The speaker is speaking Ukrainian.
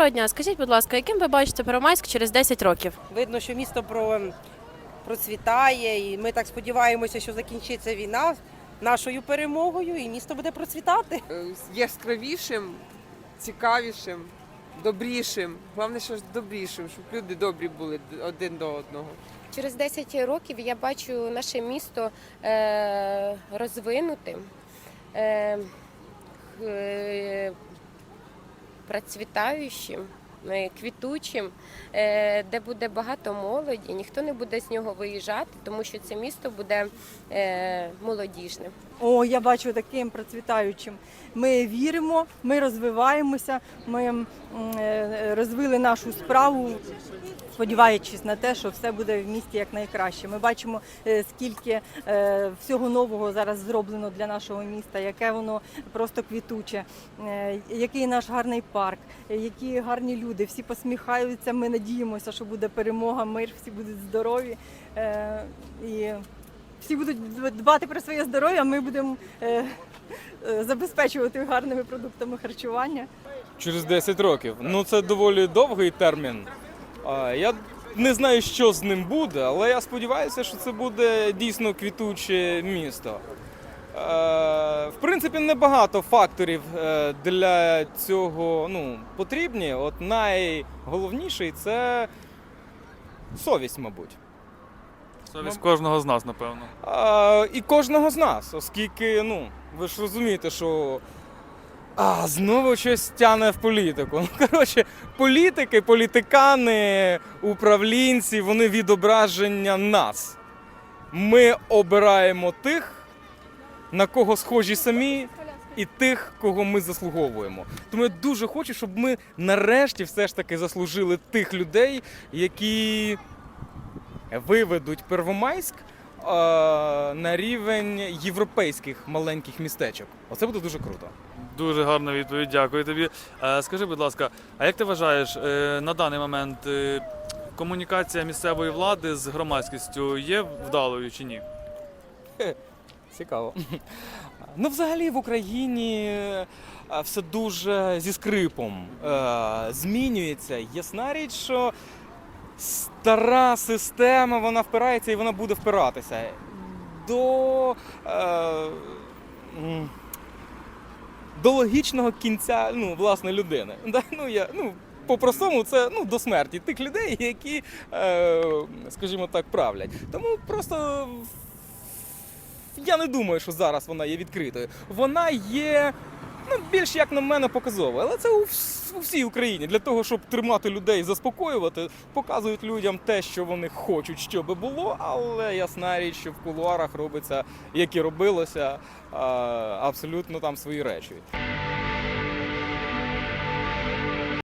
Доброго дня. Скажіть, будь ласка, яким ви бачите Первомайськ через 10 років? Видно, що місто про, процвітає, і ми так сподіваємося, що закінчиться війна нашою перемогою, і місто буде процвітати. е, яскравішим, цікавішим, добрішим. Головне, що ж добрішим, щоб люди добрі були один до одного. Через 10 років я бачу наше місто е, розвинутим, е, е, процвітаючим, е, квітучим, е, де буде багато молоді, ніхто не буде з нього виїжджати, тому що це місто буде е, молодіжним. О, я бачу таким процвітаючим. Ми віримо, ми розвиваємося, ми розвили нашу справу, сподіваючись на те, що все буде в місті як найкраще. Ми бачимо, е, скільки е, всього нового зараз зроблено для нашого міста, яке воно просто квітуче, е, який наш гарний парк, які гарні люди, всі посміхаються. Ми надіємося, що буде перемога, мир, всі будуть здорові. І всі будуть дбати про своє здоров'я, ми будемо забезпечувати гарними продуктами харчування. через 10 років. Ну це доволі довгий термін. Я не знаю, що з ним буде, але я сподіваюся, що це буде дійсно квітуче місто. Е, В принципі, небагато факторів е, для цього ну, потрібні. От найголовніший це совість, мабуть. Совість кожного з нас, напевно. І кожного з нас, оскільки, ну, ви ж розумієте, що а, знову щось тяне в політику. Ну, коротше, політики, політикани, управлінці, вони відображення нас. Ми обираємо тих, на кого схожі самі, і тих, кого ми заслуговуємо. Тому я дуже хочу, щоб ми нарешті все ж таки заслужили тих людей, які виведуть Первомайськ е, на рівень європейських маленьких містечок. Оце буде дуже круто. Дуже гарна відповідь, дякую тобі. Е, Скажи, будь ласка, а як ти вважаєш, е, на даний момент е, комунікація місцевої влади з громадськістю є вдалою чи ні? Цікаво. Ну, взагалі в Україні все дуже зі скрипом змінюється. Ясна річ, що стара система вона впирається і вона буде впиратися. До, до логічного кінця ну, власне, людини. Да? Ну, я, ну, по-простому, це ну, до смерті тих людей, які, е, скажімо так, правлять. Тому просто я не думаю, що зараз вона є відкритою. Вона є. Ну, більш як на мене показово. але це у, у всій Україні для того, щоб тримати людей, заспокоювати, показують людям те, що вони хочуть, щоб було. Але ясна річ, що в кулуарах робиться, як і робилося, абсолютно там свої речі.